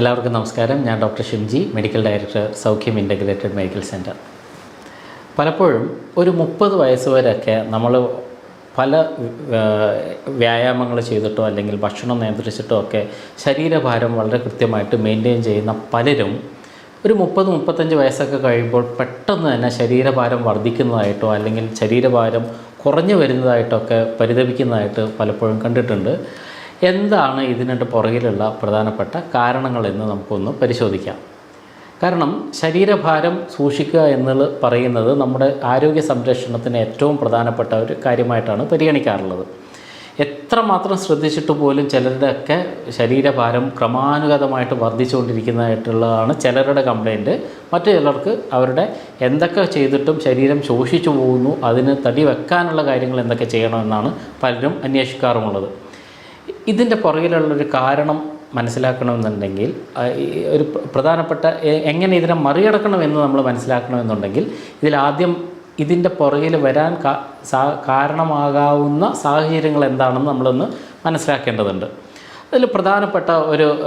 എല്ലാവർക്കും നമസ്കാരം. ഞാൻ doctor Shimji medical director Saukhyam integrated medical centre പലപ്പോഴും ഒരു മുപ്പത് വയസ്സ് വരെയൊക്കെ നമ്മൾ പല വ്യായാമങ്ങൾ ചെയ്തിട്ടോ അല്ലെങ്കിൽ ഭക്ഷണം നിയന്ത്രിച്ചിട്ടോ ഒക്കെ ശരീരഭാരം വളരെ കൃത്യമായിട്ട് മെയിന്റെയിൻ ചെയ്യുന്ന പലരും ഒരു മുപ്പത് മുപ്പത്തഞ്ച് വയസ്സൊക്കെ കഴിയുമ്പോൾ പെട്ടെന്ന് തന്നെ ശരീരഭാരം വർദ്ധിക്കുന്നതായിട്ടോ അല്ലെങ്കിൽ ശരീരഭാരം കുറഞ്ഞു വരുന്നതായിട്ടൊക്കെ പരിതപിക്കുന്നതായിട്ട് പലപ്പോഴും കണ്ടിട്ടുണ്ട്. എന്താണ് ഇതിനിട്ട് പുറകിലുള്ള പ്രധാനപ്പെട്ട കാരണങ്ങൾ എന്ന് നമുക്കൊന്ന് പരിശോധിക്കാം. കാരണം ശരീരഭാരം സൂക്ഷിക്കുക എന്നുള്ള പറയുന്നത് നമ്മുടെ ആരോഗ്യ സംരക്ഷണത്തിന് ഏറ്റവും പ്രധാനപ്പെട്ട ഒരു കാര്യമായിട്ടാണ് പരിഗണിക്കാറുള്ളത്. എത്രമാത്രം ശ്രദ്ധിച്ചിട്ട് പോലും ചിലരുടെയൊക്കെ ശരീരഭാരം ക്രമാനുഗതമായിട്ട് വർദ്ധിച്ചുകൊണ്ടിരിക്കുന്നതായിട്ടുള്ളതാണ് ചിലരുടെ കംപ്ലൈന്റ്. മറ്റു ചിലർക്ക് അവരുടെ എന്തൊക്കെ ചെയ്തിട്ടും ശരീരം ശോഷിച്ചു പോകുന്നു അതിന് തടി വെക്കാനുള്ള കാര്യങ്ങൾ എന്തൊക്കെ ചെയ്യണമെന്നാണ് പലരും അന്വേഷിക്കാറുമുള്ളത്. ഇതിന്റെ പുറകിലുള്ളൊരു കാരണം മനസ്സിലാക്കണമെന്നുണ്ടെങ്കിൽ ഒരു പ്ര- പ്രധാനപ്പെട്ട എങ്ങനെ ഇതിനെ മറികടക്കണമെന്ന് നമ്മൾ മനസ്സിലാക്കണമെന്നുണ്ടെങ്കിൽ ഇതിലാദ്യം ഇതിന്റെ പുറകിൽ വരാൻ കാരണമാകാവുന്ന സാഹചര്യങ്ങൾ എന്താണെന്ന് നമ്മളൊന്ന് മനസ്സിലാക്കേണ്ടതുണ്ട്. അതിൽ പ്രധാനപ്പെട്ട ഒരു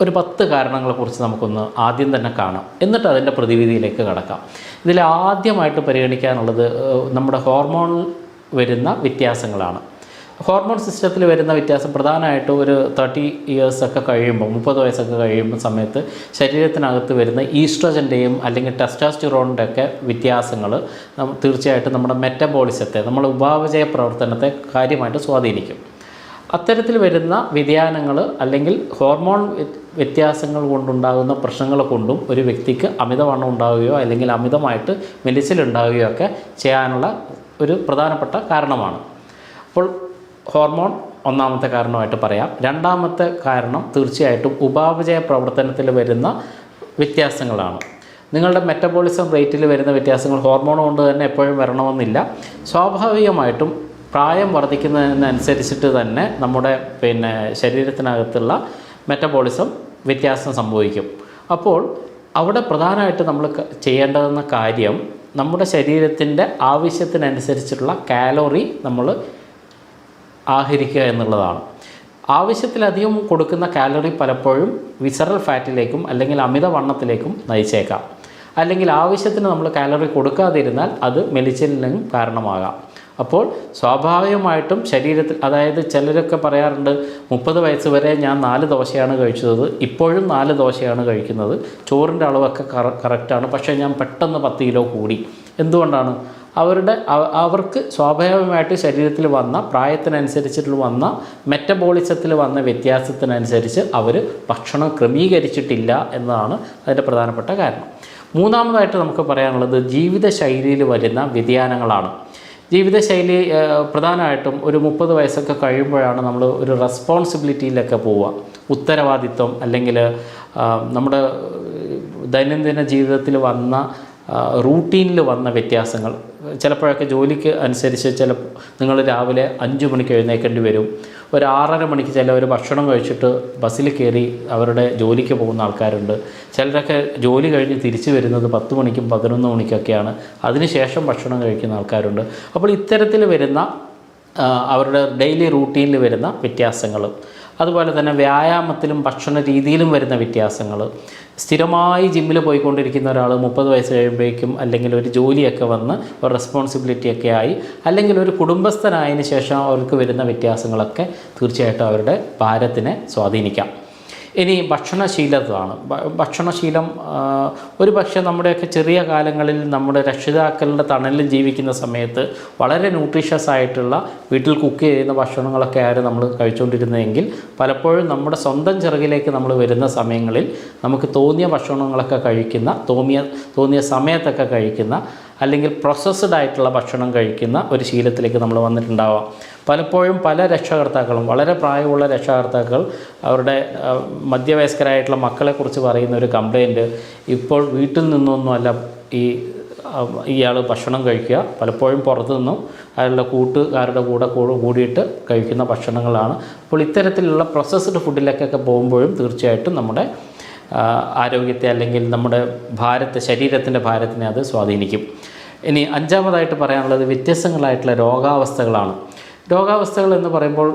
ഒരു പത്ത് കാരണങ്ങളെക്കുറിച്ച് നമുക്കൊന്ന് ആദ്യം തന്നെ കാണാം. എന്നിട്ട് അതിന്റെ പ്രതിവിധിയിലേക്ക് കടക്കാം. ഇതിൽ ആദ്യമായിട്ട് പരിഗണിക്കാനുള്ളത് നമ്മുടെ ഹോർമോൺ വരുന്ന വ്യത്യാസങ്ങളാണ്. ഹോർമോൺ സിസ്റ്റത്തിൽ വരുന്ന വ്യത്യാസം പ്രധാനമായിട്ടും ഒരു തേർട്ടി ഇയേഴ്സ് ഒക്കെ കഴിയുമ്പോൾ മുപ്പത് വയസ്സൊക്കെ കഴിയുമ്പോൾ സമയത്ത് ശരീരത്തിനകത്ത് വരുന്ന ഈസ്ട്രജന്റെയും അല്ലെങ്കിൽ ടെസ്റ്റാസ്റ്റിറോണിന്റെ ഒക്കെ വ്യത്യാസങ്ങൾ തീർച്ചയായിട്ടും നമ്മുടെ മെറ്റബോളിസത്തെ നമ്മുടെ ഉപാപചയ പ്രവർത്തനത്തെ കാര്യമായിട്ട് സ്വാധീനിക്കും. അത്തരത്തിൽ വരുന്ന വ്യതിയാനങ്ങൾ അല്ലെങ്കിൽ ഹോർമോൺ വ്യത്യാസങ്ങൾ കൊണ്ടുണ്ടാകുന്ന പ്രശ്നങ്ങൾ കൊണ്ടും ഒരു വ്യക്തിക്ക് അമിതവണ്ണം ഉണ്ടാവുകയോ അല്ലെങ്കിൽ അമിതമായിട്ട് മെലിച്ചിലുണ്ടാവുകയോ ഒക്കെ ചെയ്യാനുള്ള ഒരു പ്രധാനപ്പെട്ട കാരണമാണ്. അപ്പോൾ ഹോർമോൺ ഒന്നാമത്തെ കാരണമായിട്ട് പറയാം. രണ്ടാമത്തെ കാരണം തീർച്ചയായിട്ടും ഉപാപചയ പ്രവർത്തനത്തിൽ വരുന്ന വ്യത്യാസങ്ങളാണ്. നിങ്ങളുടെ മെറ്റബോളിസം റേറ്റിൽ വരുന്ന വ്യത്യാസങ്ങൾ ഹോർമോൺ കൊണ്ട് തന്നെ എപ്പോഴും വരണമെന്നില്ല. സ്വാഭാവികമായിട്ടും പ്രായം വർദ്ധിക്കുന്നതിനനുസരിച്ചിട്ട് തന്നെ നമ്മുടെ പിന്നെ ശരീരത്തിനകത്തുള്ള മെറ്റബോളിസം വ്യത്യാസം സംഭവിക്കും. അപ്പോൾ അവിടെ പ്രധാനമായിട്ട് നമ്മൾ ചെയ്യേണ്ടതെന്ന കാര്യം നമ്മുടെ ശരീരത്തിന്റെ ആവശ്യത്തിനനുസരിച്ചിട്ടുള്ള കാലോറി നമ്മൾ ആഹരിക്കുക എന്നുള്ളതാണ്. ആവശ്യത്തിലധികം കൊടുക്കുന്ന കാലറി പലപ്പോഴും വിസറൽ ഫാറ്റിലേക്കും അല്ലെങ്കിൽ അമിതവണ്ണത്തിലേക്കും നയിച്ചേക്കാം. അല്ലെങ്കിൽ ആവശ്യത്തിന് നമ്മൾ കാലറി കൊടുക്കാതിരുന്നാൽ അത് മെലിച്ചലിനും കാരണമാകാം. അപ്പോൾ സ്വാഭാവികമായിട്ടും ശരീരത്തിൽ അതായത് ചിലരൊക്കെ പറയാറുണ്ട് മുപ്പത് വയസ്സ് വരെ ഞാൻ നാല് ദോശയാണ് കഴിച്ചത്. ഇപ്പോഴും നാല് ദോശയാണ് കഴിക്കുന്നത്. ചോറിന്റെ അളവൊക്കെ കറ കറക്റ്റാണ് പക്ഷേ ഞാൻ പെട്ടെന്ന് പത്ത് കിലോ കൂടി. എന്തുകൊണ്ടാണ്? അവരുടെ അവർക്ക് സ്വാഭാവികമായിട്ട് ശരീരത്തിൽ വന്ന പ്രായത്തിനനുസരിച്ചിട്ട് വന്ന മെറ്റബോളിസത്തിൽ വന്ന വ്യത്യാസത്തിനനുസരിച്ച് അവർ ഭക്ഷണം ക്രമീകരിച്ചിട്ടില്ല എന്നതാണ് അതിന്റെ പ്രധാനപ്പെട്ട കാരണം. മൂന്നാമതായിട്ട് നമുക്ക് പറയാനുള്ളത് ജീവിതശൈലിയിൽ വരുന്ന വ്യതിയാനങ്ങളാണ്. ജീവിതശൈലി പ്രധാനമായിട്ടും ഒരു മുപ്പത് വയസ്സൊക്കെ കഴിയുമ്പോഴാണ് നമ്മൾ ഒരു റെസ്പോൺസിബിലിറ്റിയിലൊക്കെ പോവുക. ഉത്തരവാദിത്വം അല്ലെങ്കിൽ നമ്മുടെ ദൈനംദിന ജീവിതത്തിൽ വന്ന റൂട്ടീനിൽ വന്ന വ്യത്യാസങ്ങൾ. ചിലപ്പോഴൊക്കെ ജോലിക്ക് അനുസരിച്ച് ചില നിങ്ങൾ രാവിലെ അഞ്ച് മണിക്ക് എഴുന്നേക്കേണ്ടി വരും. ഒരു ആറര മണിക്ക് ചിലവർ ഭക്ഷണം കഴിച്ചിട്ട് ബസ്സിൽ കയറി അവരുടെ ജോലിക്ക് പോകുന്ന ആൾക്കാരുണ്ട്. ചിലരൊക്കെ ജോലി കഴിഞ്ഞ് തിരിച്ചു വരുന്നത് പത്ത് മണിക്കും പതിനൊന്ന് മണിക്കൊക്കെയാണ്. അതിനുശേഷം ഭക്ഷണം കഴിക്കുന്ന ആൾക്കാരുണ്ട്. അപ്പോൾ ഇത്തരത്തിൽ വരുന്ന അവരുടെ ഡെയിലി റൂട്ടീനിൽ വരുന്ന വ്യത്യാസങ്ങൾ. അതുപോലെ തന്നെ വ്യായാമത്തിലും ഭക്ഷണ രീതിയിലും വരുന്ന വ്യത്യാസങ്ങൾ. സ്ഥിരമായി ജിമ്മിൽ പോയിക്കൊണ്ടിരിക്കുന്ന ഒരാൾ മുപ്പത് വയസ്സ് കഴിയുമ്പോഴേക്കും അല്ലെങ്കിൽ ഒരു ജോലിയൊക്കെ വന്ന് ഒരു റെസ്പോൺസിബിലിറ്റി ഒക്കെ ആയി അല്ലെങ്കിൽ ഒരു കുടുംബസ്ഥനായതിനു ശേഷം അവർക്ക് വരുന്ന വ്യത്യാസങ്ങളൊക്കെ തീർച്ചയായിട്ടും അവരുടെ ഭാരത്തിനെ സ്വാധീനിക്കാം. ഇനി ഭക്ഷണശീലതാണ് ഭക്ഷണശീലം ഒരു പക്ഷേ നമ്മുടെയൊക്കെ ചെറിയ കാലങ്ങളിൽ നമ്മുടെ രക്ഷിതാക്കളുടെ തണലിൽ ജീവിക്കുന്ന സമയത്ത് വളരെ ന്യൂട്രീഷ്യസ് ആയിട്ടുള്ള വീട്ടിൽ കുക്ക് ചെയ്യുന്ന ഭക്ഷണങ്ങളൊക്കെ ആയിരുന്നു നമ്മൾ കഴിച്ചുകൊണ്ടിരുന്നതെങ്കിൽ പലപ്പോഴും നമ്മുടെ സ്വന്തം ചിറകിലേക്ക് നമ്മൾ വരുന്ന സമയങ്ങളിൽ നമുക്ക് തോന്നിയ ഭക്ഷണങ്ങളൊക്കെ കഴിക്കുന്ന തോന്നിയ തോന്നിയ സമയത്തൊക്കെ കഴിക്കുന്ന അല്ലെങ്കിൽ പ്രോസസ്ഡ് ആയിട്ടുള്ള ഭക്ഷണം കഴിക്കുന്ന ഒരു ശീലത്തിലേക്ക് നമ്മൾ വന്നിട്ടുണ്ടാവാം. പലപ്പോഴും പല രക്ഷകർത്താക്കളും വളരെ പ്രായമുള്ള രക്ഷകർത്താക്കൾ അവരുടെ മധ്യവയസ്കരായിട്ടുള്ള മക്കളെക്കുറിച്ച് പറയുന്ന ഒരു കംപ്ലൈന്റ് ഇപ്പോൾ വീട്ടിൽ നിന്നൊന്നുമല്ല ഈ ഇയാൾ ഭക്ഷണം കഴിക്കുക. പലപ്പോഴും പുറത്തു നിന്നും അയാളുടെ കൂട്ടുകാരുടെ കൂടെ കൂടെ കൂടിയിട്ട് കഴിക്കുന്ന ഭക്ഷണങ്ങളാണ്. അപ്പോൾ ഇത്തരത്തിലുള്ള പ്രോസസ്ഡ് ഫുഡിലേക്കൊക്കെ പോകുമ്പോഴും തീർച്ചയായിട്ടും നമ്മുടെ ആരോഗ്യത്തെ അല്ലെങ്കിൽ നമ്മുടെ ഭാരത്തെ ശരീരത്തിന്റെ ഭാരത്തിനെ അത് സ്വാധീനിക്കും. ഇനി അഞ്ചാമതായിട്ട് പറയാനുള്ളത് വ്യത്യസ്തങ്ങളായിട്ടുള്ള രോഗാവസ്ഥകളാണ്. രോഗാവസ്ഥകൾ എന്ന് പറയുമ്പോൾ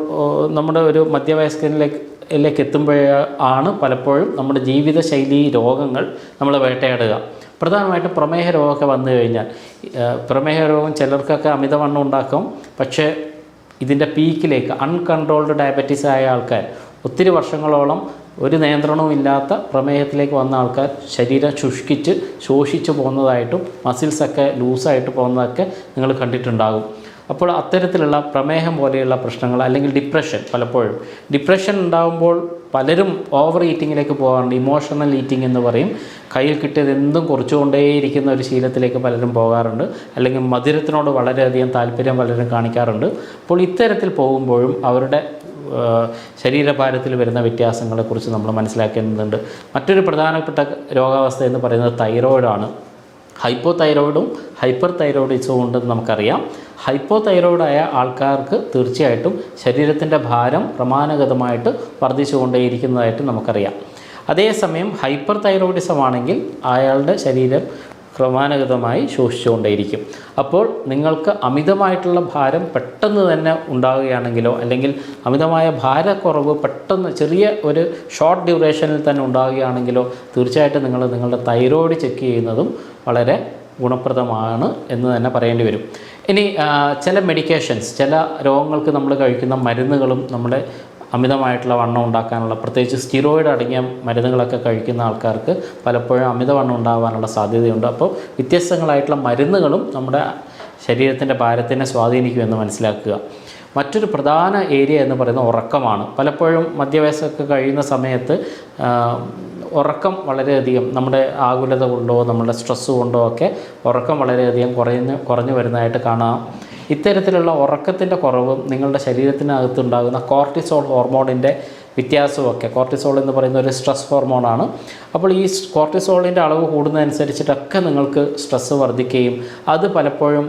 നമ്മുടെ ഒരു മധ്യവയസ്കനിലേക്ക് ിലേക്ക് എത്തുമ്പോഴാണ് പലപ്പോഴും നമ്മുടെ ജീവിതശൈലി രോഗങ്ങൾ നമ്മൾ വേട്ടയാടുക. പ്രധാനമായിട്ടും പ്രമേഹ രോഗമൊക്കെ വന്നു കഴിഞ്ഞാൽ പ്രമേഹ രോഗം ചിലർക്കൊക്കെ അമിതവണ്ണം ഉണ്ടാക്കും. പക്ഷേ ഇതിന്റെ പീക്കിലേക്ക് അൺകൺട്രോൾഡ് ഡയബറ്റീസ് ആയ ആൾക്കാർ ഒത്തിരി വർഷങ്ങളോളം ഒരു നിയന്ത്രണവും ഇല്ലാത്ത പ്രമേഹത്തിലേക്ക് വന്ന ആൾക്കാർ ശരീരം ശുഷ്കിച്ച് ശോഷിച്ച് പോകുന്നതായിട്ടും മസിൽസൊക്കെ ലൂസായിട്ട് പോകുന്നതൊക്കെ നിങ്ങൾ കണ്ടിട്ടുണ്ടാകും. അപ്പോൾ അത്തരത്തിലുള്ള പ്രമേഹം പോലെയുള്ള പ്രശ്നങ്ങൾ അല്ലെങ്കിൽ ഡിപ്രഷൻ പലപ്പോഴും. ഡിപ്രഷൻ ഉണ്ടാകുമ്പോൾ പലരും ഓവർ ഈറ്റിങ്ങിലേക്ക് പോകാറുണ്ട്. ഇമോഷണൽ ഈറ്റിംഗ് എന്ന് പറയും. കയ്യിൽ കിട്ടിയത് എന്തും കുറച്ചുകൊണ്ടേയിരിക്കുന്ന ഒരു ശീലത്തിലേക്ക് പലരും പോകാറുണ്ട്. അല്ലെങ്കിൽ മധുരത്തിനോട് വളരെയധികം താല്പര്യം പലരും കാണിക്കാറുണ്ട്. അപ്പോൾ ഇത്തരത്തിൽ പോകുമ്പോഴും അവരുടെ ശരീരഭാരത്തിൽ വരുന്ന വ്യത്യാസങ്ങളെക്കുറിച്ച് നമ്മൾ മനസ്സിലാക്കേണ്ടതുണ്ട്. മറ്റൊരു പ്രധാനപ്പെട്ട രോഗാവസ്ഥ എന്ന് പറയുന്നത് തൈറോയിഡാണ്. ഹൈപ്പോ തൈറോയിഡും ഹൈപ്പർ തൈറോയിഡിസവും ഉണ്ടെന്ന് നമുക്കറിയാം. ഹൈപ്പോ തൈറോയിഡായ ആൾക്കാർക്ക് തീർച്ചയായിട്ടും ശരീരത്തിന്റെ ഭാരം ക്രമാനുഗതമായിട്ട് വർദ്ധിച്ചുകൊണ്ടേയിരിക്കുന്നതായിട്ട് നമുക്കറിയാം. അതേസമയം ഹൈപ്പർ തൈറോയിഡിസം ആണെങ്കിൽ അയാളുടെ ശരീരം ക്രമാനുഗതമായി ശോഷിച്ചുകൊണ്ടേയിരിക്കും. അപ്പോൾ നിങ്ങൾക്ക് അമിതമായിട്ടുള്ള ഭാരം പെട്ടെന്ന് തന്നെ ഉണ്ടാവുകയാണെങ്കിലോ അല്ലെങ്കിൽ അമിതമായ ഭാരക്കുറവ് പെട്ടെന്ന് ചെറിയ ഒരു ഷോർട്ട് ഡ്യൂറേഷനിൽ തന്നെ ഉണ്ടാവുകയാണെങ്കിലോ തീർച്ചയായിട്ടും നിങ്ങൾ നിങ്ങളുടെ തൈറോയ്ഡ് ചെക്ക് ചെയ്യുന്നതും വളരെ ഗുണപ്രദമാണ് എന്ന് തന്നെ പറയേണ്ടി വരും. ഇനി ചില മെഡിക്കേഷൻസ് ചില രോഗങ്ങൾക്ക് നമ്മൾ കഴിക്കുന്ന മരുന്നുകളും നമ്മുടെ അമിതമായിട്ടുള്ള വണ്ണം ഉണ്ടാക്കാനുള്ള പ്രത്യേകിച്ച് സ്റ്റിറോയിഡ് അടങ്ങിയ മരുന്നുകളൊക്കെ കഴിക്കുന്ന ആൾക്കാർക്ക് പലപ്പോഴും അമിതവണ്ണം ഉണ്ടാകാനുള്ള സാധ്യതയുണ്ട്. അപ്പോൾ വ്യത്യസ്തങ്ങളായിട്ടുള്ള മരുന്നുകളും നമ്മുടെ ശരീരത്തിന്റെ ഭാരത്തിനെ സ്വാധീനിക്കുമെന്ന് മനസ്സിലാക്കുക. മറ്റൊരു പ്രധാന ഏരിയ എന്ന് പറയുന്നത് ഉറക്കമാണ്. പലപ്പോഴും മധ്യവയസ്സൊക്കെ കഴിയുന്ന സമയത്ത് ഉറക്കം വളരെയധികം നമ്മുടെ ആകുലത കൊണ്ടോ നമ്മുടെ സ്ട്രെസ്സ് കൊണ്ടോ ഒക്കെ ഉറക്കം വളരെയധികം കുറയുന്ന കുറഞ്ഞു വരുന്നതായിട്ട് കാണാം. ഇത്തരത്തിലുള്ള ഉറക്കത്തിന്റെ കുറവും നിങ്ങളുടെ ശരീരത്തിനകത്തുണ്ടാകുന്ന കോർട്ടിസോൾ ഹോർമോണിന്റെ വ്യത്യാസമൊക്കെ കോർട്ടിസോൾ എന്ന് പറയുന്ന ഒരു സ്ട്രെസ് ഹോർമോണാണ്. അപ്പോൾ ഈ കോർട്ടിസോളിന്റെ അളവ് കൂടുന്നതനുസരിച്ചിട്ടൊക്കെ നിങ്ങൾക്ക് സ്ട്രെസ്സ് വർദ്ധിക്കുകയും അത് പലപ്പോഴും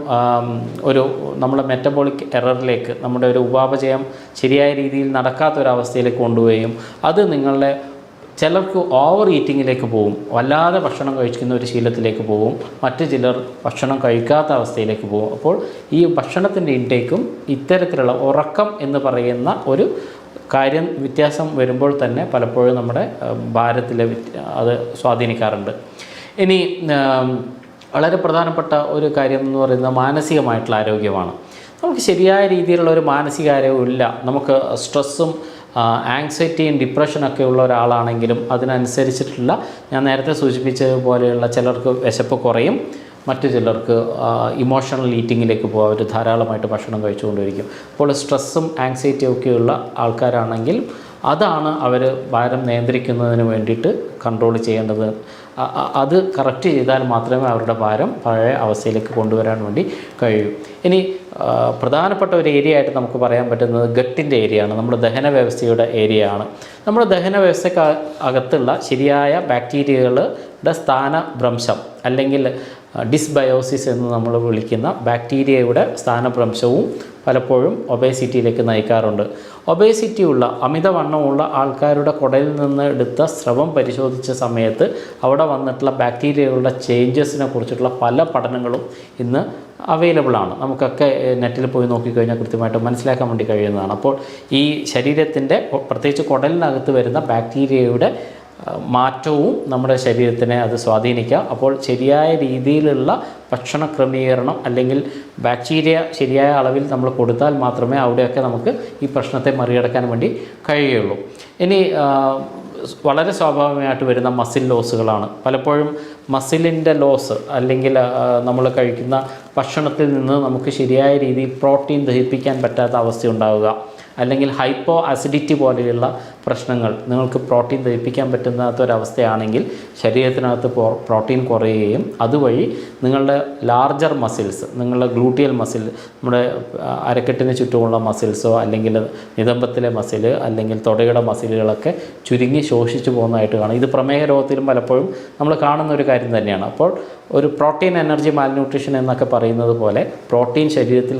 ഒരു നമ്മുടെ മെറ്റബോളിക് എററിലേക്ക് നമ്മുടെ ഒരു ഉപാപചയം ശരിയായ രീതിയിൽ നടക്കാത്തൊരവസ്ഥയിലേക്ക് കൊണ്ടുപോവുകയും അത് നിങ്ങളുടെ ചിലർക്ക് ഓവർ ഈറ്റിങ്ങിലേക്ക് പോകും വല്ലാതെ ഭക്ഷണം കഴിക്കുന്ന ഒരു ശീലത്തിലേക്ക് പോകും മറ്റു ചിലർ ഭക്ഷണം കഴിക്കാത്ത അവസ്ഥയിലേക്ക് പോകും അപ്പോൾ ഈ ഭക്ഷണത്തിന്റെ ഇൻടേക്കും ഇത്തരത്തിലുള്ള ഉറക്കം എന്ന് പറയുന്ന ഒരു കാര്യം വ്യത്യാസം വരുമ്പോൾ തന്നെ പലപ്പോഴും നമ്മുടെ ഭാരത്തിലെ അത് സ്വാധീനിക്കാറുണ്ട്. ഇനി വളരെ പ്രധാനപ്പെട്ട ഒരു കാര്യം എന്ന് പറയുന്നത് മാനസികമായിട്ടുള്ള ആരോഗ്യമാണ്. നമുക്ക് ശരിയായ രീതിയിലുള്ള ഒരു മാനസികാരോഗ്യം ഇല്ല. നമുക്ക് സ്ട്രെസ്സും ആങ്സൈറ്റിയും ഡിപ്രഷനൊക്കെ ഉള്ള ഒരാളാണെങ്കിലും അതിനനുസരിച്ചിട്ടുള്ള ഞാൻ നേരത്തെ സൂചിപ്പിച്ചതുപോലെയുള്ള ചിലർക്ക് വിശപ്പ് കുറയും മറ്റു ചിലർക്ക് ഇമോഷണൽ ഈറ്റിങ്ങിലേക്ക് പോകും അവർ ധാരാളമായിട്ട് ഭക്ഷണം കഴിച്ചുകൊണ്ടിരിക്കും. അപ്പോൾ സ്ട്രെസ്സും ആങ്സൈറ്റിയും ഒക്കെയുള്ള ആൾക്കാരാണെങ്കിൽ അതാണ് അവർ ഭാരം നിയന്ത്രിക്കുന്നതിന് വേണ്ടിയിട്ട് കൺട്രോൾ ചെയ്യേണ്ടത്. അത് കറക്റ്റ് ചെയ്താൽ മാത്രമേ അവരുടെ ഭാരം പഴയ അവസ്ഥയിലേക്ക് കൊണ്ടുവരാൻ വേണ്ടി കഴിയൂ. ഇനി പ്രധാനപ്പെട്ട ഒരു ഏരിയ ആയിട്ട് നമുക്ക് പറയാൻ പറ്റുന്നത് ഗട്ടിന്റെ ഏരിയയാണ് നമ്മുടെ ദഹന വ്യവസ്ഥയുടെ ഏരിയയാണ് നമ്മുടെ ദഹന വ്യവസ്ഥയ്ക്ക് അകത്തുള്ള ശരിയായ ബാക്ടീരിയകളുടെ സ്ഥാനഭ്രംശം അല്ലെങ്കിൽ ഡിസ്ബയോസിസ് എന്ന് നമ്മൾ വിളിക്കുന്ന ബാക്ടീരിയയുടെ സ്ഥാനഭ്രംശവും പലപ്പോഴും ഒബേസിറ്റിയിലേക്ക് നയിക്കാറുണ്ട്. ഒബേസിറ്റി ഉള്ള അമിതവണ്ണമുള്ള ആൾക്കാരുടെ കുടയിൽ നിന്ന് എടുത്ത സ്രവം പരിശോധിച്ച സമയത്ത് അവിടെ വന്നിട്ടുള്ള ബാക്ടീരിയകളുടെ ചേഞ്ചസിനെ കുറിച്ചിട്ടുള്ള പല പഠനങ്ങളും ഇന്ന് അവൈലബിൾ ആണ്. നമുക്കൊക്കെ നെറ്റിൽ പോയി നോക്കിക്കഴിഞ്ഞാൽ കൃത്യമായിട്ട് മനസ്സിലാക്കാൻ വേണ്ടി കഴിയുന്നതാണ്. അപ്പോൾ ഈ ശരീരത്തിന്റെ പ്രത്യേകിച്ച് കുടലിനകത്ത് വരുന്ന ബാക്ടീരിയയുടെ മാറ്റവും നമ്മുടെ ശരീരത്തിനെ അത് സ്വാധീനിക്കുക അപ്പോൾ ശരിയായ രീതിയിലുള്ള ഭക്ഷണ ക്രമീകരണം അല്ലെങ്കിൽ ബാക്ടീരിയ ശരിയായ അളവിൽ നമ്മൾ കൊടുത്താൽ മാത്രമേ അവിടെയൊക്കെ നമുക്ക് ഈ പ്രശ്നത്തെ മറികടക്കാൻ വേണ്ടി കഴിയുള്ളൂ. ഇനി വളരെ സ്വാഭാവികമായിട്ട് വരുന്ന മസിൽ ലോസുകളാണ്. പലപ്പോഴും മസിലിന്റെ ലോസ് അല്ലെങ്കിൽ നമ്മൾ കഴിക്കുന്ന ഭക്ഷണത്തിൽ നിന്ന് നമുക്ക് ശരിയായ രീതിയിൽ പ്രോട്ടീൻ ദഹിപ്പിക്കാൻ പറ്റാത്ത അവസ്ഥ ഉണ്ടാവുക. അല്ലെങ്കിൽ ഹൈപ്പോ അസിഡിറ്റി പോലെയുള്ള പ്രശ്നങ്ങൾ നിങ്ങൾക്ക് പ്രോട്ടീൻ ദഹിപ്പിക്കാൻ പറ്റുന്നാത്ത ഒരവസ്ഥയാണെങ്കിൽ ശരീരത്തിനകത്ത് പ്രോട്ടീൻ കുറയുകയും അതുവഴി നിങ്ങളുടെ ലാർജർ മസിൽസ് നിങ്ങളുടെ ഗ്ലൂട്ടിയൽ മസിൽ നമ്മുടെ അരക്കെട്ടിന് ചുറ്റുമുള്ള മസിൽസോ അല്ലെങ്കിൽ നിതമ്പത്തിലെ മസിൽ അല്ലെങ്കിൽ തുടയുടെ മസിലുകളൊക്കെ ചുരുങ്ങി ശോഷിച്ചു പോകുന്നതായിട്ട് കാണാം. ഇത് പ്രമേഹ രോഗത്തിലും പലപ്പോഴും നമ്മൾ കാണുന്ന ഒരു കാര്യം തന്നെയാണ്. അപ്പോൾ ഒരു പ്രോട്ടീൻ എനർജി മാൽന്യൂട്രീഷൻ എന്നൊക്കെ പറയുന്നത് പോലെ പ്രോട്ടീൻ ശരീരത്തിൽ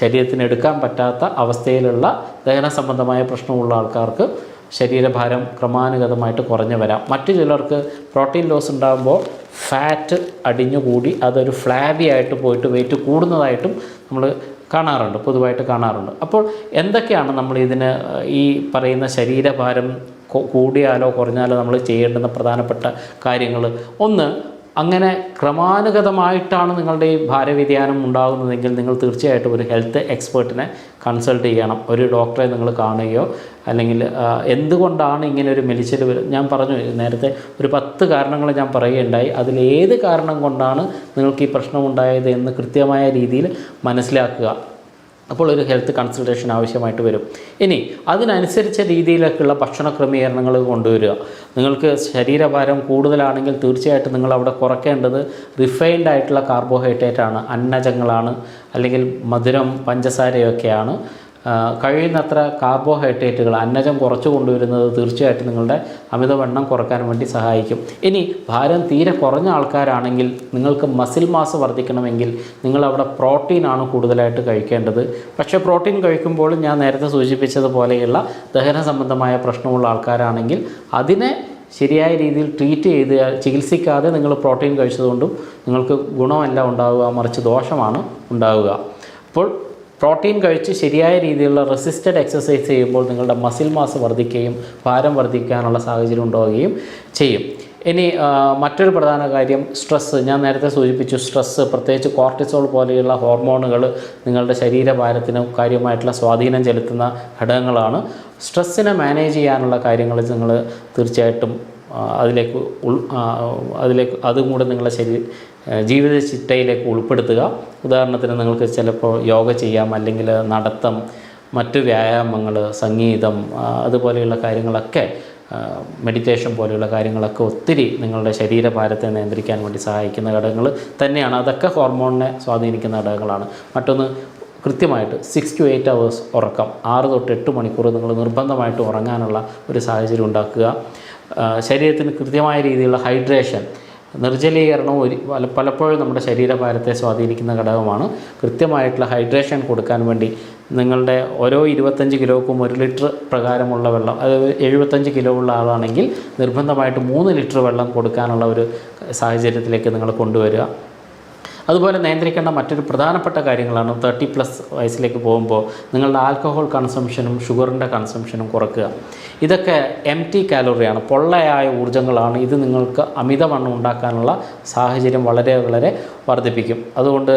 ശരീരത്തിന് എടുക്കാൻ പറ്റാത്ത അവസ്ഥയിലുള്ള ദഹന സംബന്ധമായ പ്രശ്നമുള്ള ആൾക്കാർക്ക് ശരീരഭാരം ക്രമാനുഗതമായിട്ട് കുറഞ്ഞു വരാം. മറ്റു ചിലർക്ക് പ്രോട്ടീൻ ലോസ് ഉണ്ടാകുമ്പോൾ ഫാറ്റ് അടിഞ്ഞുകൂടി അതൊരു ഫ്ലാബി ആയിട്ട് പോയിട്ട് വെയിറ്റ് കൂടുന്നതായിട്ടും നമ്മൾ കാണാറുണ്ട് പൊതുവായിട്ട് കാണാറുണ്ട്. അപ്പോൾ എന്തൊക്കെയാണ് നമ്മൾ ഇതിന് ഈ പറയുന്ന ശരീരഭാരം കൂടിയാലോ കുറഞ്ഞാലോ നമ്മൾ ചെയ്യേണ്ടുന്ന പ്രധാനപ്പെട്ട കാര്യങ്ങൾ ഒന്ന് അങ്ങനെ ക്രമാനുഗതമായിട്ടാണ് നിങ്ങളുടെ ഈ ഭാരവ്യതിയാനം ഉണ്ടാകുന്നതെങ്കിൽ നിങ്ങൾ തീർച്ചയായിട്ടും ഒരു ഹെൽത്ത് എക്സ്പേർട്ടിനെ കൺസൾട്ട് ചെയ്യണം. ഒരു ഡോക്ടറെ നിങ്ങൾ കാണുകയോ അല്ലെങ്കിൽ എന്തുകൊണ്ടാണ് ഇങ്ങനെ ഒരു മെലിച്ചൽ ഞാൻ പറഞ്ഞു നേരത്തെ ഒരു പത്ത് കാരണങ്ങൾ ഞാൻ പറയുകയുണ്ടായി. അതിലേത് കാരണം കൊണ്ടാണ് നിങ്ങൾക്ക് ഈ പ്രശ്നമുണ്ടായത് എന്ന് കൃത്യമായ രീതിയിൽ മനസ്സിലാക്കുക. അപ്പോൾ ഒരു ഹെൽത്ത് കൺസൾട്ടേഷൻ ആവശ്യമായിട്ട് വരും. ഇനി അതിനനുസരിച്ച രീതിയിലേക്കുള്ള ഭക്ഷണ ക്രമീകരണങ്ങൾ കൊണ്ടുവരിക. നിങ്ങൾക്ക് ശരീരഭാരം കൂടുതലാണെങ്കിൽ തീർച്ചയായിട്ടും നിങ്ങൾ അവിടെ കുറയ്ക്കേണ്ടത് റിഫൈൻഡ് ആയിട്ടുള്ള കാർബോഹൈഡ്രേറ്റ് ആണ്. അന്നജങ്ങളാണ്. അല്ലെങ്കിൽ മധുരം പഞ്ചസാരയൊക്കെയാണ്. കഴിയുന്നത്ര കാർബോഹൈഡ്രേറ്റുകൾ അന്നജം കുറച്ച് കൊണ്ടുവരുന്നത് തീർച്ചയായിട്ടും നിങ്ങളുടെ അമിതവണ്ണം കുറയ്ക്കാൻ വേണ്ടി സഹായിക്കും. ഇനി ഭാരം തീരെ കുറഞ്ഞ ആൾക്കാരാണെങ്കിൽ നിങ്ങൾക്ക് മസിൽ മാസ് വർദ്ധിക്കണമെങ്കിൽ നിങ്ങളവിടെ പ്രോട്ടീനാണ് കൂടുതലായിട്ട് കഴിക്കേണ്ടത്. പക്ഷേ പ്രോട്ടീൻ കഴിക്കുമ്പോൾ ഞാൻ നേരത്തെ സൂചിപ്പിച്ചതുപോലെയുള്ള ദഹന സംബന്ധമായ പ്രശ്നമുള്ള ആൾക്കാരാണെങ്കിൽ അതിനെ ശരിയായ രീതിയിൽ ട്രീറ്റ് ചെയ്ത് ചികിത്സിക്കാതെ നിങ്ങൾ പ്രോട്ടീൻ കഴിച്ചതുകൊണ്ടും നിങ്ങൾക്ക് ഗുണമല്ല ഉണ്ടാവുക മറിച്ച് ദോഷമാണ് ഉണ്ടാവുക. അപ്പോൾ പ്രോട്ടീൻ കഴിച്ച് ശരിയായ രീതിയിലുള്ള റെസിസ്റ്റഡ് എക്സസൈസ് ചെയ്യുമ്പോൾ നിങ്ങളുടെ മസിൽ മാസ് വർദ്ധിക്കുകയും ഭാരം വർദ്ധിക്കാനുള്ള സാഹചര്യം ഉണ്ടാവുകയും ചെയ്യും. ഇനി മറ്റൊരു പ്രധാന കാര്യം സ്ട്രെസ്സ് ഞാൻ നേരത്തെ സൂചിപ്പിച്ചു സ്ട്രെസ്സ് പ്രത്യേകിച്ച് കോർട്ടിസോൾ പോലെയുള്ള ഹോർമോണുകൾ നിങ്ങളുടെ ശരീരഭാരത്തിന് കാര്യമായിട്ടുള്ള സ്വാധീനം ചെലുത്തുന്ന ഘടകങ്ങളാണ്. സ്ട്രെസ്സിനെ മാനേജ് ചെയ്യാനുള്ള കാര്യങ്ങൾ നിങ്ങൾ തീർച്ചയായിട്ടും അതിലേക്ക് ഉൾ അതിലേക്ക് അതും കൂടെ നിങ്ങളുടെ ശരീര ജീവിത ചിട്ടയിലേക്ക് ഉൾപ്പെടുത്തുക. ഉദാഹരണത്തിന് നിങ്ങൾക്ക് ചിലപ്പോൾ യോഗ ചെയ്യാം അല്ലെങ്കിൽ നടത്തം മറ്റ് വ്യായാമങ്ങൾ സംഗീതം അതുപോലെയുള്ള കാര്യങ്ങളൊക്കെ മെഡിറ്റേഷൻ പോലെയുള്ള കാര്യങ്ങളൊക്കെ ഒത്തിരി നിങ്ങളുടെ ശരീരഭാരത്തെ നിയന്ത്രിക്കാൻ വേണ്ടി സഹായിക്കുന്ന ഘടകങ്ങൾ തന്നെയാണ്. അതൊക്കെ ഹോർമോണിനെ സ്വാധീനിക്കുന്ന ഘടകങ്ങളാണ്. മറ്റൊന്ന് കൃത്യമായിട്ട് സിക്സ് ടു എയ്റ്റ് അവേഴ്സ് ഉറക്കം. ആറ് തൊട്ട് എട്ട് മണിക്കൂർ നിങ്ങൾ നിർബന്ധമായിട്ട് ഉറങ്ങാനുള്ള ഒരു സാഹചര്യം ഉണ്ടാക്കുക. ശരീരത്തിന് കൃത്യമായ രീതിയിലുള്ള ഹൈഡ്രേഷൻ നിർജലീകരണവും ഒരു പല പലപ്പോഴും നമ്മുടെ ശരീരഭാരത്തെ സ്വാധീനിക്കുന്ന ഘടകമാണ്. കൃത്യമായിട്ടുള്ള ഹൈഡ്രേഷൻ കൊടുക്കാൻ വേണ്ടി നിങ്ങളുടെ ഓരോ ഇരുപത്തഞ്ച് കിലോക്കും ഒരു ലിറ്റർ പ്രകാരമുള്ള വെള്ളം അത് എഴുപത്തഞ്ച് കിലോ ഉള്ള ആളാണെങ്കിൽ നിർബന്ധമായിട്ട് മൂന്ന് ലിറ്റർ വെള്ളം കൊടുക്കാനുള്ള ഒരു സാഹചര്യത്തിലേക്ക് നിങ്ങൾ കൊണ്ടുവരിക. അതുപോലെ നിയന്ത്രിക്കേണ്ട മറ്റൊരു പ്രധാനപ്പെട്ട കാര്യങ്ങളാണ് തേർട്ടി പ്ലസ് വയസ്സിലേക്ക് പോകുമ്പോൾ നിങ്ങളുടെ ആൽക്കഹോൾ കൺസംഷനും ഷുഗറിന്റെ കൺസംഷനും കുറയ്ക്കുക ഇതൊക്കെ എം ടി കാലോറിയാണ് പൊള്ളയായ ഊർജങ്ങളാണ് ഇത് നിങ്ങൾക്ക് അമിതവണ്ണം ഉണ്ടാക്കാനുള്ള സാഹചര്യം വളരെ വളരെ വർദ്ധിപ്പിക്കും. അതുകൊണ്ട്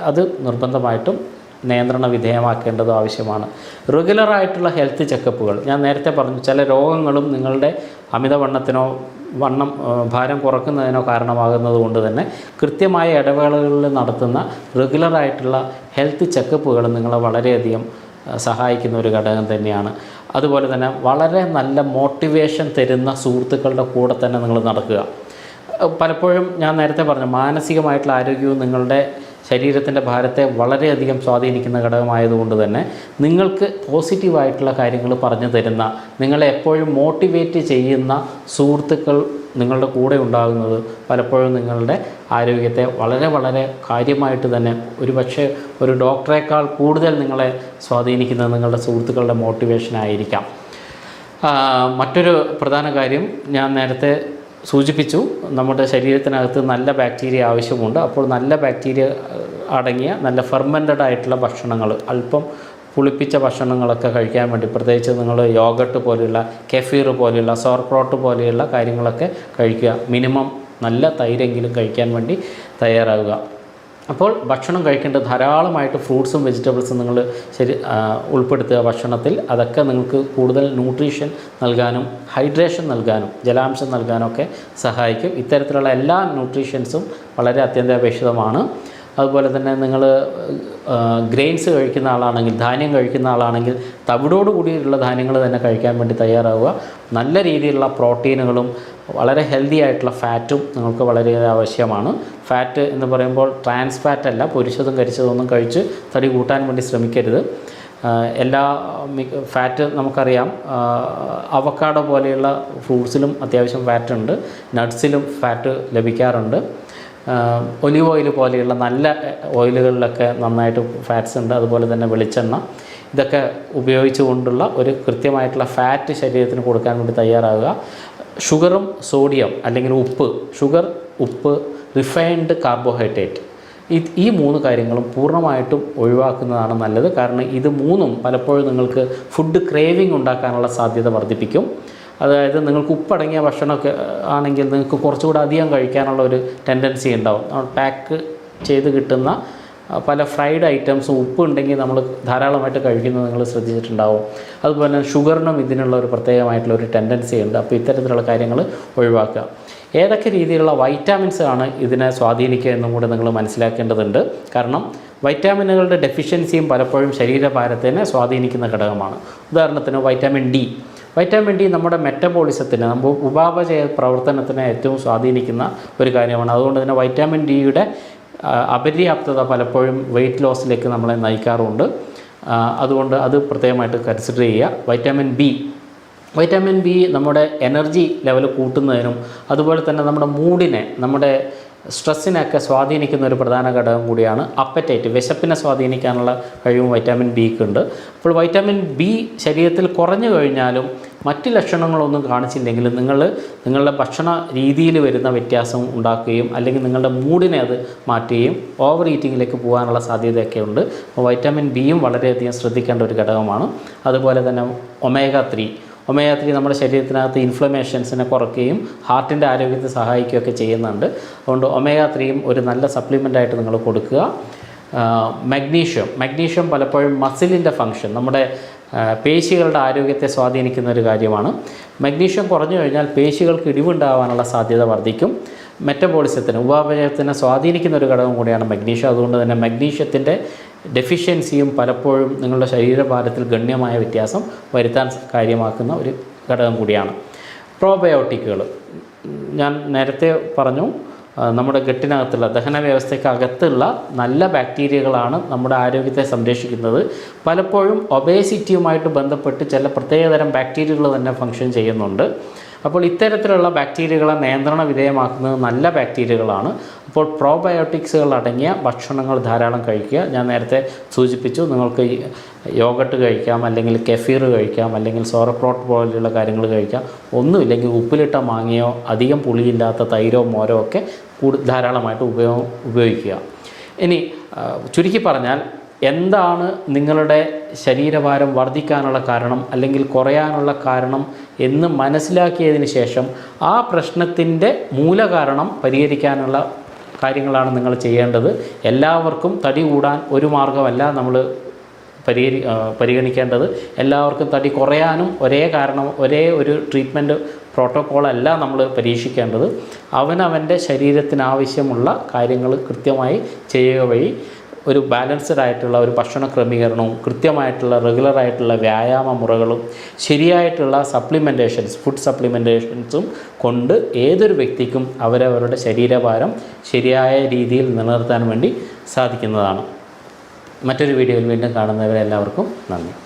അത് നിർബന്ധമായിട്ടും നിയന്ത്രണ വിധേയമാക്കേണ്ടത് ആവശ്യമാണ്. റെഗുലറായിട്ടുള്ള ഹെൽത്ത് ചെക്കപ്പുകൾ ഞാൻ നേരത്തെ പറഞ്ഞു ചില രോഗങ്ങളും നിങ്ങളുടെ അമിതവണ്ണത്തിനോ വണ്ണം ഭാരം കുറക്കുന്നതിനോ കാരണമാകുന്നത് കൊണ്ട് തന്നെ കൃത്യമായ ഇടവേളകളിൽ നടത്തുന്ന റെഗുലറായിട്ടുള്ള ഹെൽത്ത് ചെക്കപ്പുകൾ നിങ്ങളെ വളരെയധികം സഹായിക്കുന്ന ഒരു ഘടകം തന്നെയാണ്. അതുപോലെ തന്നെ വളരെ നല്ല മോട്ടിവേഷൻ തരുന്ന സുഹൃത്തുക്കളുടെ കൂടെ തന്നെ നിങ്ങൾ നടക്കുക. പലപ്പോഴും ഞാൻ നേരത്തെ പറഞ്ഞു മാനസികമായിട്ടുള്ള ആരോഗ്യവും നിങ്ങളുടെ ശരീരത്തിന്റെ ഭാരത്തെ വളരെയധികം സ്വാധീനിക്കുന്ന ഘടകമായതുകൊണ്ട് തന്നെ നിങ്ങൾക്ക് പോസിറ്റീവായിട്ടുള്ള കാര്യങ്ങൾ പറഞ്ഞു തരുന്ന നിങ്ങളെ എപ്പോഴും മോട്ടിവേറ്റ് ചെയ്യുന്ന സുഹൃത്തുക്കൾ നിങ്ങളുടെ കൂടെ ഉണ്ടാകുന്നത് പലപ്പോഴും നിങ്ങളുടെ ആരോഗ്യത്തെ വളരെ വളരെ കാര്യമായിട്ട് തന്നെ ഒരു പക്ഷേ ഒരു ഡോക്ടറേക്കാൾ കൂടുതൽ നിങ്ങളെ സ്വാധീനിക്കുന്നത് നിങ്ങളുടെ സുഹൃത്തുക്കളുടെ മോട്ടിവേഷൻ ആയിരിക്കാം മറ്റൊരു പ്രധാന കാര്യം ഞാൻ നേരത്തെ സൂചിപ്പിച്ചു നമ്മുടെ ശരീരത്തിനകത്ത് നല്ല ബാക്ടീരിയ ആവശ്യമുണ്ട്. അപ്പോൾ നല്ല ബാക്ടീരിയ അടങ്ങിയ നല്ല ഫെർമെന്റഡ് ആയിട്ടുള്ള ഭക്ഷണങ്ങൾ അല്പം പുളിപ്പിച്ച ഭക്ഷണങ്ങളൊക്കെ കഴിക്കാൻ വേണ്ടി പ്രത്യേകിച്ച് നിങ്ങൾ യോഗട്ട് പോലെയുള്ള കെഫീർ പോലെയുള്ള സോർക്രോട്ട് പോലെയുള്ള കാര്യങ്ങളൊക്കെ കഴിക്കുക. മിനിമം നല്ല തൈരെങ്കിലും കഴിക്കാൻ വേണ്ടി തയ്യാറാവുക. അപ്പോൾ ഭക്ഷണം കഴിക്കേണ്ട ധാരാളമായിട്ട് ഫ്രൂട്ട്സും വെജിറ്റബിൾസും നിങ്ങൾ ശരി ഉൾപ്പെടുത്തുക ഭക്ഷണത്തിൽ. അതൊക്കെ നിങ്ങൾക്ക് കൂടുതൽ ന്യൂട്രീഷൻ നൽകാനും ഹൈഡ്രേഷൻ നൽകാനും ജലാംശം നൽകാനും ഒക്കെ സഹായിക്കും. ഇത്തരത്തിലുള്ള എല്ലാ ന്യൂട്രീഷ്യൻസും വളരെ അത്യന്താപേക്ഷിതമാണ്. അതുപോലെ തന്നെ നിങ്ങൾ ഗ്രെയിൻസ് കഴിക്കുന്ന ആളാണെങ്കിൽ ധാന്യം കഴിക്കുന്ന ആളാണെങ്കിൽ തവിടോട് കൂടിയുള്ള ധാന്യങ്ങൾ തന്നെ കഴിക്കാൻ വേണ്ടി തയ്യാറാവുക. നല്ല രീതിയിലുള്ള പ്രോട്ടീനുകളും വളരെ ഹെൽത്തി ആയിട്ടുള്ള ഫാറ്റും നിങ്ങൾക്ക് വളരെയേറെ ആവശ്യമാണ്. ഫാറ്റ് എന്ന് പറയുമ്പോൾ ട്രാൻസ് ഫാറ്റ് അല്ല പൊരിച്ചതും കരിച്ചതും ഒന്നും കഴിച്ച് തടി കൂട്ടാൻ വേണ്ടി ശ്രമിക്കരുത്. എല്ലാ ഫാറ്റ് നമുക്കറിയാം. അവക്കാടോ പോലെയുള്ള ഫ്രൂട്ട്സിലും അത്യാവശ്യം ഫാറ്റ് ഉണ്ട്. നട്ട്സിലും ഫാറ്റ് ലഭിക്കാറുണ്ട്. ഒലിവ് ഓയിൽ പോലെയുള്ള നല്ല ഓയിലുകളിലൊക്കെ നന്നായിട്ട് ഫാറ്റ്സ് ഉണ്ട്. അതുപോലെ തന്നെ വെളിച്ചെണ്ണ. ഇതൊക്കെ ഉപയോഗിച്ചുകൊണ്ടുള്ള ഒരു കൃത്യമായിട്ടുള്ള ഫാറ്റ് ശരീരത്തിന് കൊടുക്കാൻ വേണ്ടി തയ്യാറാകുക ഷുഗറും സോഡിയം അല്ലെങ്കിൽ ഉപ്പ് ഷുഗർ ഉപ്പ് റിഫൈൻഡ് കാർബോഹൈഡ്രേറ്റ്. ഈ മൂന്ന് കാര്യങ്ങളും പൂർണമായിട്ടും ഒഴിവാക്കുന്നതാണ് നല്ലത്. കാരണം ഇത് മൂന്നും പലപ്പോഴും നിങ്ങൾക്ക് ഫുഡ് ക്രേവിംഗ് ഉണ്ടാക്കാനുള്ള സാധ്യത വർദ്ധിപ്പിക്കും. അതായത് നിങ്ങൾക്ക് ഉപ്പടങ്ങിയ ഭക്ഷണമൊക്കെ ആണെങ്കിൽ നിങ്ങൾക്ക് കുറച്ചുകൂടെ അധികം കഴിക്കാനുള്ള ഒരു ടെൻഡൻസി ഉണ്ടാവും. നമ്മൾ പാക്ക് ചെയ്ത് കിട്ടുന്ന പല ഫ്രൈഡ് ഐറ്റംസും ഉപ്പ് ഉണ്ടെങ്കിൽ നമ്മൾ ധാരാളമായിട്ട് കഴിക്കുന്നത് നിങ്ങൾ ശ്രദ്ധിച്ചിട്ടുണ്ടാവും. അതുപോലെ തന്നെ ഷുഗറിനും ഇതിനുള്ള ഒരു പ്രത്യേകമായിട്ടുള്ള ഒരു ടെൻഡൻസി ഉണ്ട്. അപ്പോൾ ഇത്തരത്തിലുള്ള കാര്യങ്ങൾ ഒഴിവാക്കുക. ഏതൊക്കെ രീതിയിലുള്ള വൈറ്റാമിൻസ് ആണ് ഇതിനെ സ്വാധീനിക്കുക എന്നും കൂടെ നിങ്ങൾ മനസ്സിലാക്കേണ്ടതുണ്ട്. കാരണം വൈറ്റാമിനുകളുടെ ഡെഫിഷ്യൻസിയും പലപ്പോഴും ശരീരഭാരത്തിനെ സ്വാധീനിക്കുന്ന ഘടകമാണ്. ഉദാഹരണത്തിന് വൈറ്റാമിൻ ഡി വൈറ്റാമിൻ ഡി നമ്മുടെ മെറ്റബോളിസത്തിന് നമ്മുടെ ഉപാപചയ പ്രവർത്തനത്തിനെ ഏറ്റവും സ്വാധീനിക്കുന്ന ഒരു കാര്യമാണ്. അതുകൊണ്ട് തന്നെ വൈറ്റാമിൻ ഡിയുടെ അപര്യാപ്തത പലപ്പോഴും വെയിറ്റ് ലോസിലേക്ക് നമ്മളെ നയിക്കാറുണ്ട്. അതുകൊണ്ട് അത് പ്രത്യേകമായിട്ട് കൺസിഡർ ചെയ്യുക. Vitamin B. വൈറ്റാമിൻ ബി നമ്മുടെ എനർജി ലെവൽ കൂട്ടുന്നതിനും അതുപോലെ തന്നെ നമ്മുടെ മൂഡിനെ നമ്മുടെ സ്ട്രെസ്സിനെയൊക്കെ സ്വാധീനിക്കുന്ന ഒരു പ്രധാന ഘടകം കൂടിയാണ് അപ്പറ്റൈറ്റ്. വിശപ്പിനെ സ്വാധീനിക്കാനുള്ള കഴിവും വൈറ്റാമിൻ ബിക്ക് ഉണ്ട്. അപ്പോൾ വൈറ്റാമിൻ ബി ശരീരത്തിൽ കുറഞ്ഞു കഴിഞ്ഞാലും മറ്റ് ലക്ഷണങ്ങളൊന്നും കാണിച്ചില്ലെങ്കിലും നിങ്ങൾ നിങ്ങളുടെ ഭക്ഷണ രീതിയിൽ വരുന്ന വ്യത്യാസം ഉണ്ടാക്കുകയും അല്ലെങ്കിൽ നിങ്ങളുടെ മൂഡിനെ അത് മാറ്റുകയും ഓവർ ഈറ്റിങ്ങിലേക്ക് പോകാനുള്ള സാധ്യതയൊക്കെ ഉണ്ട്. വൈറ്റാമിൻ ബിയും വളരെയധികം ശ്രദ്ധിക്കേണ്ട ഒരു ഘടകമാണ്. അതുപോലെ തന്നെ ഒമേഗ ത്രീ. ഒമേഗ ത്രീ നമ്മുടെ ശരീരത്തിനകത്ത് ഇൻഫ്ലമേഷൻസിനെ കുറയ്ക്കുകയും ഹാർട്ടിന്റെ ആരോഗ്യത്തെ സഹായിക്കുകയൊക്കെ ചെയ്യുന്നുണ്ട്. അതുകൊണ്ട് ഒമേഗ ത്രീയും ഒരു നല്ല സപ്ലിമെന്റായിട്ട് നിങ്ങൾ കൊടുക്കുക. മഗ്നീഷ്യം മഗ്നീഷ്യം പലപ്പോഴും മസിലിന്റെ ഫങ്ഷൻ നമ്മുടെ പേശികളുടെ ആരോഗ്യത്തെ സ്വാധീനിക്കുന്ന ഒരു കാര്യമാണ്. മഗ്നീഷ്യം കുറഞ്ഞു കഴിഞ്ഞാൽ പേശികൾക്ക് ഇടിവുണ്ടാകാനുള്ള സാധ്യത വർദ്ധിക്കും. മെറ്റബോളിസത്തിന് ഉപാപചയത്തിനെ സ്വാധീനിക്കുന്ന ഒരു ഘടകം കൂടിയാണ് മഗ്നീഷ്യം അതുകൊണ്ട് തന്നെ മഗ്നീഷ്യത്തിന്റെ ഡെഫിഷ്യൻസിയും പലപ്പോഴും നിങ്ങളുടെ ശരീരഭാരത്തിൽ ഗണ്യമായ വ്യത്യാസം വരുത്താൻ കാര്യമാക്കുന്ന ഒരു ഘടകം കൂടിയാണ്. പ്രോബയോട്ടിക്കുകൾ ഞാൻ നേരത്തെ പറഞ്ഞു നമ്മുടെ ഗട്ടിനകത്തുള്ള ദഹന വ്യവസ്ഥയ്ക്കകത്തുള്ള നല്ല ബാക്ടീരിയകളാണ് നമ്മുടെ ആരോഗ്യത്തെ സംരക്ഷിക്കുന്നത്. പലപ്പോഴും ഒബേസിറ്റിയുമായിട്ട് ബന്ധപ്പെട്ട് ചില പ്രത്യേകതരം ബാക്ടീരിയകൾ തന്നെ ഫങ്ഷൻ ചെയ്യുന്നുണ്ട്. അപ്പോൾ ഇത്തരത്തിലുള്ള ബാക്ടീരിയകളെ നിയന്ത്രണ വിധേയമാക്കുന്നത് നല്ല ബാക്ടീരിയകളാണ്. അപ്പോൾ പ്രോബയോട്ടിക്സുകൾ അടങ്ങിയ ഭക്ഷണങ്ങൾ ധാരാളം കഴിക്കുക. ഞാൻ നേരത്തെ സൂചിപ്പിച്ചു നിങ്ങൾക്ക് യോഗട്ട് കഴിക്കാം അല്ലെങ്കിൽ കെഫീർ കഴിക്കാം അല്ലെങ്കിൽ സോറപ്രോട്ട് പോലെയുള്ള കാര്യങ്ങൾ കഴിക്കാം. ഒന്നുമില്ലെങ്കിൽ ഉപ്പിലിട്ട മാങ്ങയോ അധികം പുളിയില്ലാത്ത തൈരോ മോരോ ഒക്കെ കൂടു ധാരാളമായിട്ട് ഉപയോഗം ഉപയോഗിക്കുക. ഇനി ചുരുക്കി പറഞ്ഞാൽ എന്താണ് നിങ്ങളുടെ ശരീരഭാരം വർദ്ധിക്കാനുള്ള കാരണം അല്ലെങ്കിൽ കുറയാനുള്ള കാരണം എന്ന് മനസ്സിലാക്കിയതിന് ശേഷം ആ പ്രശ്നത്തിന്റെ മൂലകാരണം പരിഹരിക്കാനുള്ള കാര്യങ്ങളാണ് നിങ്ങൾ ചെയ്യേണ്ടത്. എല്ലാവർക്കും തടി കൂടാൻ ഒരു മാർഗമല്ല നമ്മൾ പരിഹരി പരിഗണിക്കേണ്ടത്. എല്ലാവർക്കും തടി കുറയാനും ഒരേ കാരണം ഒരേ ഒരു ട്രീറ്റ്മെന്റ് പ്രോട്ടോക്കോളല്ല നമ്മൾ പരീക്ഷിക്കേണ്ടത്. അവനവന്റെ ശരീരത്തിനാവശ്യമുള്ള കാര്യങ്ങൾ കൃത്യമായി ചെയ്യുക വഴി ഒരു ബാലൻസ്ഡ് ആയിട്ടുള്ള ഒരു ഭക്ഷണ ക്രമീകരണവും കൃത്യമായിട്ടുള്ള റെഗുലറായിട്ടുള്ള വ്യായാമ മുറകളും ശരിയായിട്ടുള്ള സപ്ലിമെന്റേഷൻസ് ഫുഡ് സപ്ലിമെന്റേഷൻസും കൊണ്ട് ഏതൊരു വ്യക്തിക്കും അവരവരുടെ ശരീരഭാരം ശരിയായ രീതിയിൽ നിലനിർത്താൻ വേണ്ടി സാധിക്കുന്നതാണ്. മറ്റൊരു വീഡിയോയിൽ വീണ്ടും കാണുന്നവരെല്ലാവർക്കും നന്ദി.